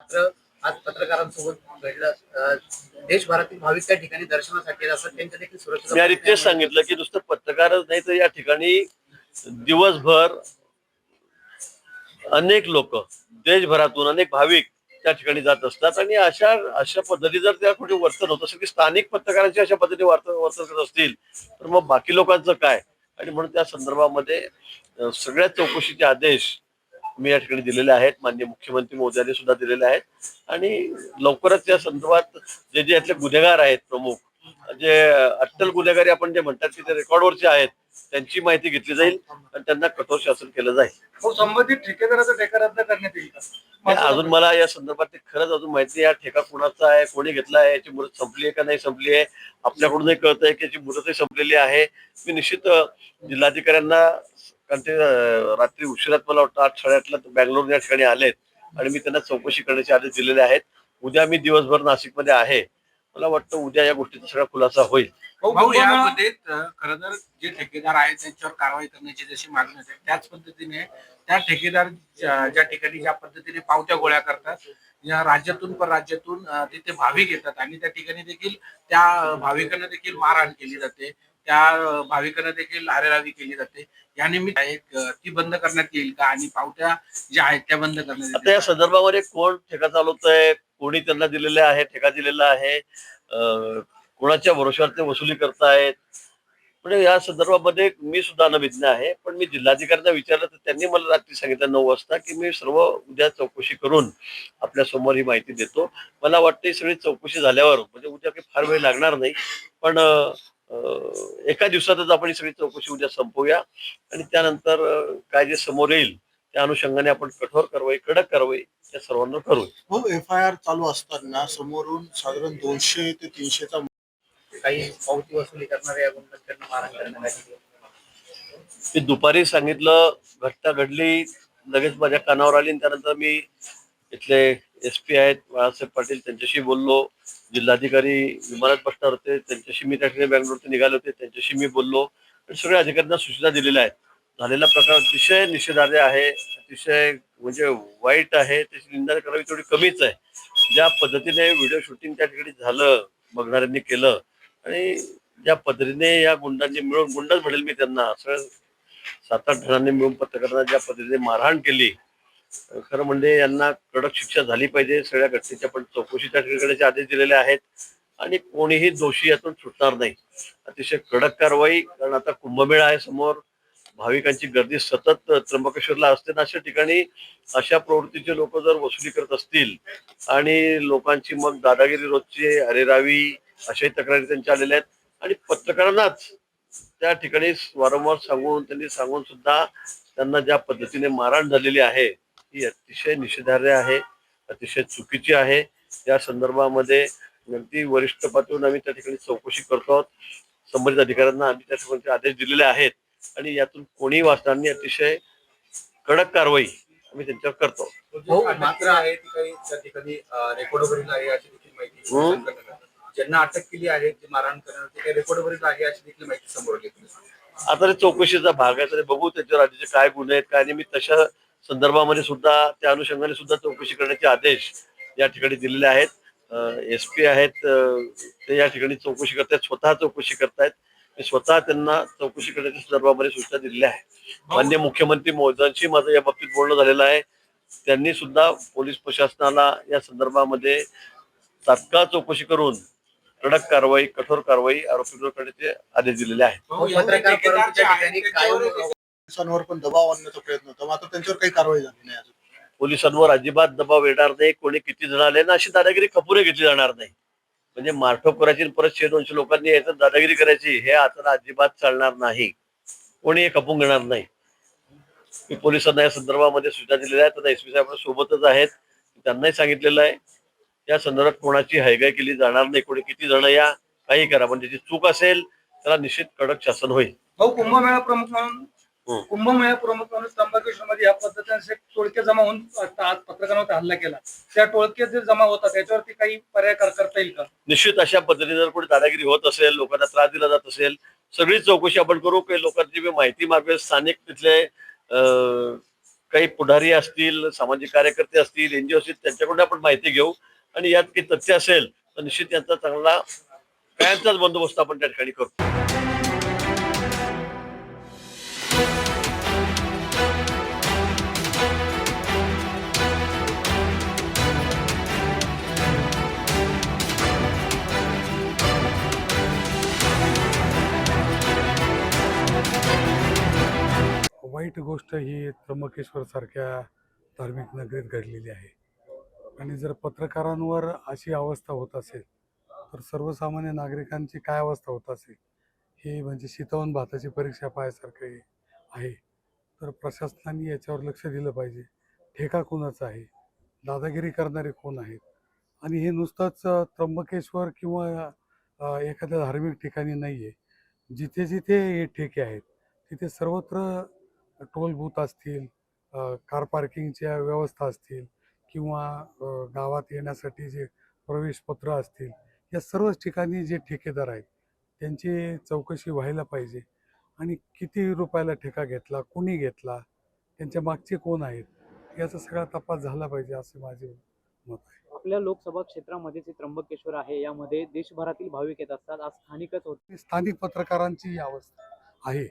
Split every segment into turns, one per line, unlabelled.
मात्र आज पत्रकारांसोबत घडलं देशभरातील भाविक त्या ठिकाणी दर्शनासाठी असतात त्यांच्या देखील सुरक्षित
मी आधी तेच सांगितलं की नुसतं पत्रकारच नाही तर या ठिकाणी दिवसभर अनेक लोक देशभरातून अनेक भाविक त्या ठिकाणी जात असतात आणि अशा अशा पद्धती जर त्या कुठे वर्तन होत असेल की स्थानिक पत्रकारांची अशा पद्धतीने वर्तन वर्तन करत असतील तर मग बाकी लोकांचं काय? आणि म्हणून त्या संदर्भामध्ये सगळ्या चौकशीचे आदेश मी या ठिकाणी दिलेले आहेत. माननीय मुख्यमंत्री मोदयांनी सुद्धा दिलेले आहेत. आणि लवकरच या संदर्भात जे जे यातले गुन्हेगार आहेत प्रमुख जे अट्टल गुन्हेगारी आपण जे म्हणतात की ते रेकॉर्डवरचे आहेत त्यांची माहिती घेतली जाईल आणि त्यांना कठोर शासन केलं जाईल.
हो संबंधित ठेकेदाराचा ठेका रद्द करण्यात येईल
अजून मला या संदर्भात ते खरंच अजून माहिती या ठेका कुणाचा आहे कोणी घेतला आहे याची मुदत संपली आहे का नाही संपली आहे आपल्याकडूनही कळत आहे की याची मुदतही संपलेली आहे. मी निश्चित जिल्हाधिकाऱ्यांना कारण ते रात्री उशिरात मला वाटतं आठ साडेआठला बँगलोर या ठिकाणी आलेत. आणि मी त्यांना चौकशी करण्याचे आदेश दिलेले आहेत. उद्या मी दिवसभर नाशिकमध्ये आहे. मला वाटतं उद्या या गोष्टीचा सगळा खुलासा होईल.
कुंभमेळा-
यामध्ये खरं तर जे ठेकेदार आहेत त्यांच्यावर कारवाई करण्याची जशी मागणी होते त्याच पद्धतीने त्या ठेकेदार ज्या ठिकाणी ज्या पद्धतीने पावत्या गोळ्या करतात या राज्यातून पर राज्यातून अ, तिथे भाविक येतात आणि त्या ठिकाणी देखील त्या भाविकांना देखील मारहाण केली जाते. त्या भाविकांना देखील आरेरावी केली जाते. या निमित्त एक ती बंद करण्यात येईल का? आणि पावत्या ज्या आहेत त्या बंद करण्यात
आता या
येतील
संदर्भामध्ये कोण ठेका चालवत आहे कोणी त्यांना दिलेले आहे ठेका दिलेला आहे? कोणाच्या भरोश्यावर ते वसुली करतायत? म्हणजे या संदर्भामध्ये मी सुद्धा अनभिज्ञ आहे पण मी जिल्हाधिकाऱ्यांना विचारलं तर त्यांनी मला रात्री सांगितलं नऊ वाजता की मी सर्व उद्या चौकशी करून आपल्यासमोर ही माहिती देतो. मला वाटतं ही सगळी चौकशी झाल्यावर म्हणजे उद्या काही फार वेळ लागणार नाही पण एका दिवसातच आपण ही सगळी चौकशी उद्या संपवूया. आणि त्यानंतर काय जे समोर येईल त्या अनुषंगाने आपण कठोर कारवाई कडक कारवाई त्या सर्वांना करू
हो एफ आय आर चालू असताना समोरून साधारण दोनशे ते तीनशेचा
काही पावती वसुली करणाऱ्या या
मी दुपारी सांगितलं घटना घडली लगेच माझ्या कानावर आली आणि त्यानंतर मी इथले एस पी आहेत बाळासाहेब पाटील त्यांच्याशी बोललो. जिल्हाधिकारी विमानात बसणार होते त्यांच्याशी मी त्या ठिकाणी बँगलोरचे निघाले होते त्यांच्याशी मी बोललो. आणि सगळ्या अधिकाऱ्यांना सूचना दिलेल्या आहेत. झालेला प्रकार अतिशय निषेधार्ह आहे अतिशय म्हणजे वाईट आहे त्याची निंदा करावी तेवढी कमीच आहे. ज्या पद्धतीने व्हिडिओ शूटिंग त्या ठिकाणी झालं बघणाऱ्यांनी केलं आणि ज्या पद्धतीने या गुंडांनी मिळून गुंडच म्हणेल मी त्यांना. सगळं सात आठ जणांनी मिळून पत्रकारांना ज्या पद्धतीने मारहाण केली खरं म्हणजे यांना कडक शिक्षा झाली पाहिजे सगळ्या घटनेच्या पण चौकशीच्या ठिकाणाचे आदेश दिलेले आहेत आणि कोणीही दोषी यातून सुटणार नाही. अतिशय कडक कारवाई कारण आता कुंभमेळा आहे समोर भाविकांची गर्दी सतत त्र्यंबकेश्वरला असते ना अशा ठिकाणी अशा प्रवृत्तीचे लोक जर वसुली करत असतील आणि लोकांची मग दादागिरी रोजची अरेरावी अशाही तक्रारी त्यांच्या आलेल्या आहेत आणि पत्रकारांनाच त्या ठिकाणी वारंवार सांगून त्यांनी सांगून सुद्धा त्यांना ज्या पद्धतीने मारहाण झालेली आहे ही अतिशय निषेधार्ह आहे अतिशय चुकीची आहे. या संदर्भामध्ये अगदी वरिष्ठ पातळीवर आम्ही त्या ठिकाणी चौकशी करतो आहोत. संबंधित अधिकाऱ्यांना आम्ही त्या ठिकाणी आदेश दिलेले आहेत आणि यातून कोणी वाचनांनी अतिशय कडक कारवाई आम्ही त्यांच्यावर करतो.
ज्यांना अटक केली आहे जे मारहाण करणार आहे अशी देखील माहिती समोर
आता चौकशीचा भाग आहे तर बघू त्याच्यावर राज्याचे काय गुन्हे आहेत काय नाही. मी तशा संदर्भामध्ये सुद्धा त्या अनुषंगाने सुद्धा चौकशी करण्याचे आदेश या ठिकाणी दिलेले आहेत. एस पी आहेत ते या ठिकाणी चौकशी करतायत स्वतः चौकशी करतायत. मी स्वतः त्यांना चौकशी करण्याच्या संदर्भामध्ये सूचना दिलेल्या आहे मान्य मुख्यमंत्री मोदयांशी माझं या बाबतीत बोलणं झालेलं आहे. त्यांनी सुद्धा पोलीस प्रशासनाला या संदर्भामध्ये तात्काळ चौकशी करून कडक कारवाई कठोर कारवाई आरोपींवर करण्याचे आदेश दिलेले आहेत.
त्या
पोलिसांवर पण दबाव आणण्याचा प्रयत्न होता. मात्र त्यांच्यावर काही कारवाई झाली नाही अजून.
पोलिसांवर अजिबात दबाव येणार नाही. कोणी किती जण आले ना अशी दादागिरी खपुरे घेतली जाणार नाही. म्हणजे मारठोक करायची आणि परत शे दोनशे लोकांनी यायचं दादागिरी करायची हे आता अजिबात चालणार नाही. कोणी हे खपून घेणार नाही. मी पोलिसांना या संदर्भामध्ये सूचना दिलेल्या आहेत. आता एस पी साहेब सोबतच आहेत. त्यांनाही सांगितलेलं आहे. या संदर्भात कोणाची हैगाई केली जाणार नाही. कोणी किती जण या काही करा. पण ज्याची चूक असेल त्याला निश्चित कडक शासन होईल.
भाऊ कुंभमेळा प्रमुख म्हणून. कुंभमेळा प्रमुख म्हणून त्र्यंबकेश्वर मध्ये या पद्धतीने टोळके जमा होऊन आज पत्रकारांवर हल्ला केला. त्या टोळके जे जमा होतात त्याच्यावरती काही पर्याय कर- करता येईल का?
निश्चित अशा पद्धतीने जर कोणी दादागिरी होत असेल लोकांना त्रास दिला जात असेल सगळी चौकशी आपण करू काही लोकांची जी माहिती मागवेल स्थानिक तिथले काही पुढारी असतील सामाजिक कार्यकर्ते असतील एनजीओ असतील त्यांच्याकडून आपण माहिती घेऊ. आणि यात काही तथ्य असेल तर निश्चित यांचा चांगला कायमचाच बंदोबस्त आपण त्या ठिकाणी करू.
ती गोष्ट ही त्र्यंबकेश्वरसारख्या धार्मिक नगरीत घडलेली आहे. आणि जर पत्रकारांवर अशी अवस्था होत असेल तर सर्वसामान्य नागरिकांची काय अवस्था होत असेल हे म्हणजे शितवून भाताची परीक्षा पाहायसारखं आहे. तर प्रशासनाने याच्यावर लक्ष दिलं पाहिजे. ठेका कोणाचा आहे? दादागिरी करणारे कोण आहेत? आणि हे नुसतंच त्र्यंबकेश्वर किंवा एखाद्या धार्मिक ठिकाणी नाही आहे जिथे जिथे हे ठेके आहेत तिथे सर्वत्र टोल बूथ असतील कार पार्किंगच्या व्यवस्था असतील किंवा गावात येण्यासाठी जे प्रवेशपत्र असतील या सर्वच ठिकाणी जे ठेकेदार आहेत त्यांची चौकशी व्हायला पाहिजे. आणि किती रुपयाला ठेका घेतला कुणी घेतला त्यांच्या मागचे कोण आहेत याचा सगळा तपास झाला पाहिजे असे माझे मत आहे.
आपल्या लोकसभा क्षेत्रामध्ये जे त्र्यंबकेश्वर आहे यामध्ये देशभरातील भाविक येत असतात आज स्थानिकच होते
स्थानिक पत्रकारांची ही अवस्था आहे.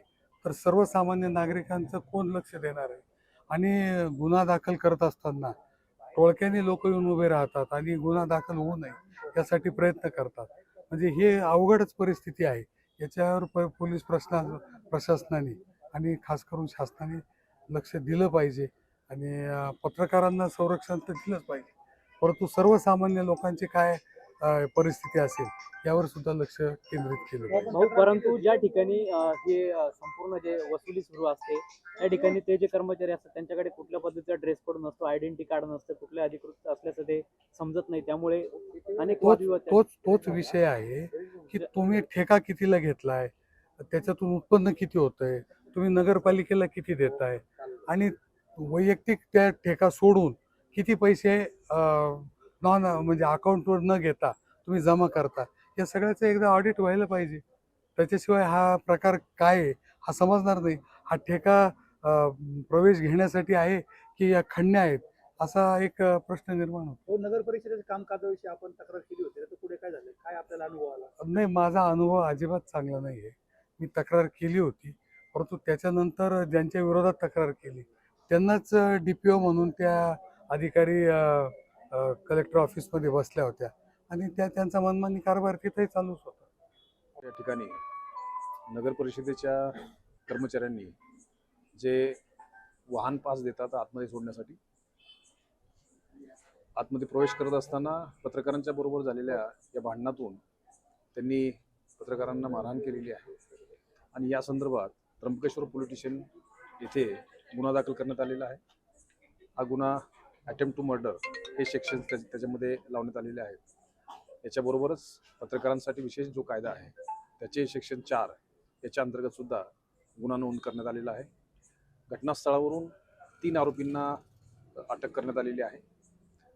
तर सर्वसामान्य नागरिकांचं कोण लक्ष देणार आहे? आणि गुन्हा दाखल करत असताना टोळक्याने लोक येऊन उभे राहतात आणि गुन्हा दाखल होऊ नये यासाठी प्रयत्न करतात. म्हणजे हे अवघडच परिस्थिती आहे. याच्यावर प पोलीस प्रश्ना प्रशासनाने आणि खास करून शासनाने लक्ष दिलं पाहिजे आणि पत्रकारांना संरक्षण तर दिलंच पाहिजे. परंतु सर्वसामान्य लोकांचे काय परिस्थिती असेल यावर सुद्धा लक्ष केंद्रित केलं
परंतु ज्या ठिकाणी हे संपूर्ण जे वसुली सुरू असते त्या ठिकाणी ते जे कर्मचारी असतात त्यांच्याकडे कुठल्या पद्धतीचा ड्रेस कोड नसतो आयडेंटिटी कार्ड नसतं कुठल्या अधिकृत असल्याचं ते समजत नाही. त्यामुळे अनेक
तोच तोच विषय आहे की तुम्ही ठेका कितीला घेतलाय त्याच्यातून उत्पन्न किती होतंय तुम्ही नगरपालिकेला किती देताय आणि वैयक्तिक त्या ठेका सोडून किती पैसे नॉन म्हणजे अकाउंटवर न घेता तुम्ही जमा करता. या सगळ्याचं एकदा ऑडिट व्हायला पाहिजे. त्याच्याशिवाय हा प्रकार काय आहे हा समजणार नाही. हा ठेका प्रवेश घेण्यासाठी आहे की या खंड्या आहेत असा एक प्रश्न निर्माण होतो.
हो नगर परिषदेच्या कामकाजाविषयी आपण तक्रार केली होती तर पुढे काय झालं? काय आपल्याला अनुभव आला?
नाही माझा अनुभव अजिबात चांगला नाही आहे. मी तक्रार केली होती परंतु त्याच्यानंतर ज्यांच्या विरोधात तक्रार केली त्यांनाच डी पी ओ म्हणून त्या अधिकारी कलेक्टर ऑफिसमध्ये बसल्या होत्या. आणि त्या त्यांचा मनमानी कारभार तिथेही चालूच होता.
या ठिकाणी नगर परिषदेच्या कर्मचाऱ्यांनी जे वाहन पास देतात आतमध्ये सोडण्यासाठी आतमध्ये प्रवेश करत असताना पत्रकारांच्या बरोबर झालेल्या या भांडणातून त्यांनी पत्रकारांना मारहाण केलेली आहे. आणि या संदर्भात त्र्यंबकेश्वर पोलीस स्टेशन येथे गुन्हा दाखल करण्यात आलेला आहे. हा गुन्हा अटेम्प्ट टू मर्डर हे सेक्शन त्याच्यामध्ये लावण्यात आलेले आहेत. याच्याबरोबरच पत्रकारांसाठी विशेष जो कायदा आहे त्याचे सेक्शन चार याच्या अंतर्गत सुद्धा गुन्हा नोंद करण्यात आलेला आहे. घटनास्थळावरून तीन आरोपींना अटक करण्यात आलेली आहे.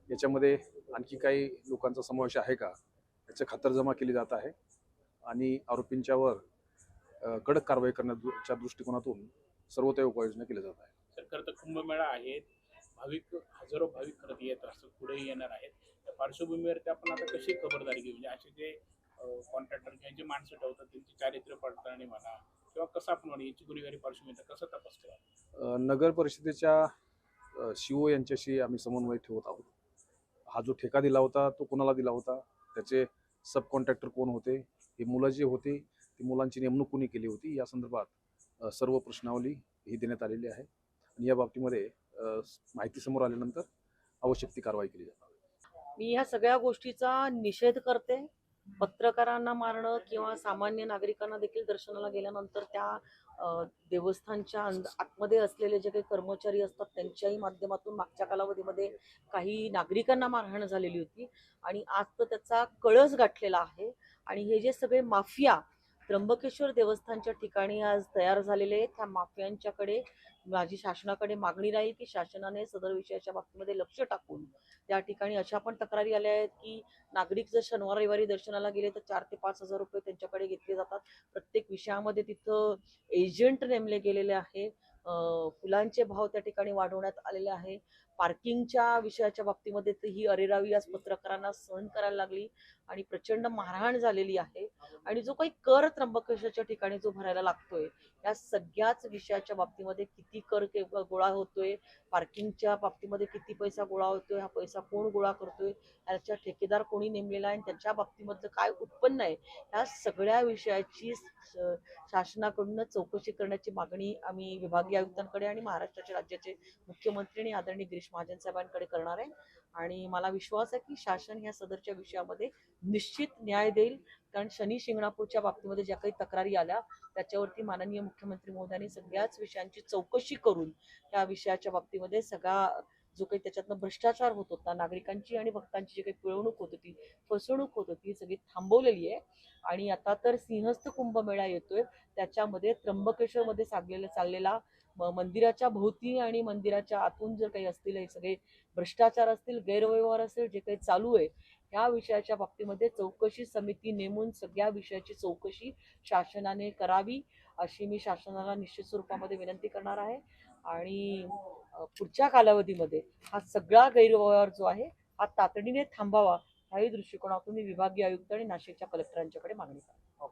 याच्यामध्ये आणखी काही लोकांचा समावेश आहे का याचं खातरजमा केली जात आहे आणि आरोपींच्यावर कडक कारवाई करण्याच्या दृष्टिकोनातून सर्व त्या उपाययोजना केल्या जात आहे
तर खरं तर कुंभमेळा आहे. भाविक हजारो भाविक खरं येत असतात पुढेही येणार आहेत. त्या पार्श्वभूमीवरती आपण आता कशी खबरदारी घेऊ? म्हणजे असे जे कॉन्ट्रॅक्टर किंवा जे माणसं ठेवतात त्यांची चारित्र्य पडताळणी म्हणा किंवा कसं आपण म्हणू याची गुन्हेगारी पार्श्वभूमी कसा तपास करा
नगर परिषदेच्या शिओ यांच्याशी आम्ही समन्वय ठेवत आहोत. हा जो ठेका दिला होता तो कोणाला दिला होता? त्याचे सब कॉन्ट्रॅक्टर कोण होते? हे मुलं जे होते ती मुलांची नेमणूक कोणी केली होती? या संदर्भात सर्व प्रश्नावली ही देण्यात आलेली आहे. आणि या बाबतीमध्ये माहिती समोर आल्यानंतर आवश्यक ती कारवाई केली जाणार
मी ह्या सगळ्या गोष्टीचा निषेध करते. पत्रकारांना मारणं किंवा सामान्य नागरिकांना देखील दर्शनाला गेल्यानंतर त्या देवस्थानच्या आतमध्ये असलेले जे काही कर्मचारी असतात त्यांच्याही माध्यमातून मागच्या कालावधीमध्ये काही नागरिकांना मारहाण झालेली होती. आणि आज तर त्याचा कळस गाठलेला आहे. आणि हे जे सगळे माफिया त्र्यंबकेश्वर देवस्थानच्या ठिकाणी आज तयार झालेले त्या माफियांच्याकडे माझी शासनाकडे मागणी राहील की शासनाने सदर विषयाच्या बाबतीमध्ये लक्ष टाकून त्या ठिकाणी अशा पण तक्रारी आल्या आहेत की नागरिक जर शनिवार रविवारी दर्शनाला गेले तर चार ते पाच हजार रुपये त्यांच्याकडे घेतले जातात. प्रत्येक विषयामध्ये तिथं एजंट नेमले गेलेले आहे. फुलांचे भाव त्या ठिकाणी वाढवण्यात आलेले आहे. पार्किंगच्या विषयाच्या बाबतीमध्ये तर ही अरेरावी आज पत्रकारांना सहन करायला लागली आणि प्रचंड मारहाण झालेली आहे. आणि जो काही कर त्र्यंबकेश्वरच्या ठिकाणी जो भरायला लागतोय या सगळ्याच विषयाच्या बाबतीमध्ये किती कर गोळा होतोय पार्किंगच्या बाबतीमध्ये किती पैसा गोळा होतोय हा पैसा कोण गोळा करतोय याच्या ठेकेदार कोणी नेमलेला आहे आणि त्याच्या बाबतीमधलं काय उत्पन्न आहे या सगळ्या विषयाची शासनाकडून चौकशी करण्याची मागणी आम्ही विभागीय आयुक्तांकडे आणि महाराष्ट्राचे राज्याचे मुख्यमंत्री आणि आदरणीय गिरीश महाजन साहेबांकडे करणार आहे. आणि मला विश्वास आहे की शासन ह्या सदरच्या विषयामध्ये निश्चित न्याय देईल. कारण शनी शिंगणापूरच्या बाबतीमध्ये ज्या काही तक्रारी आल्या त्याच्यावरती माननीय मुख्यमंत्री महोदयांनी सगळ्याच विषयांची चौकशी करून त्या विषयाच्या बाबतीमध्ये सगळा जो काही त्याच्यातनं भ्रष्टाचार होत होता नागरिकांची आणि भक्तांची जी काही पिळवणूक होत होती फसवणूक होत होती सगळी थांबवलेली आहे. आणि आता तर सिंहस्थ कुंभमेळा येतोय. त्याच्यामध्ये त्र्यंबकेश्वरमध्ये चाललेला चाललेला मंदिराच्या भोवती आणि मंदिराच्या आतून जर काही असतील हे सगळे भ्रष्टाचार असतील गैरव्यवहार असेल जे काही चालू आहे ह्या विषयाच्या बाबतीमध्ये चौकशी समिती नेमून सगळ्या विषयाची चौकशी शासनाने करावी अशी मी शासनाला निश्चित स्वरूपामध्ये विनंती करणार आहे. आणि पुढच्या कालावधीमध्ये हा सगळा गैरव्यवहार जो आहे हा तातडीने थांबावा ह्याही दृष्टिकोनातून मी विभागीय आयुक्त आणि नाशिकच्या कलेक्टरांच्याकडे मागणी करतो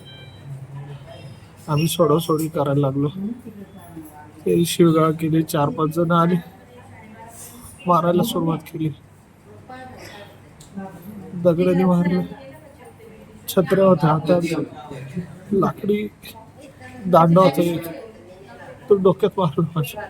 आम्ही सोडासोडी करायला लागलो. ते शिवगाळ केली चार पाच जण आले. मारायला सुरुवात केली. दगडाने मारलं. छत्र्या होत्या हातात. लाकडी दांडा होता तो डोक्यात मारलं. माझ्या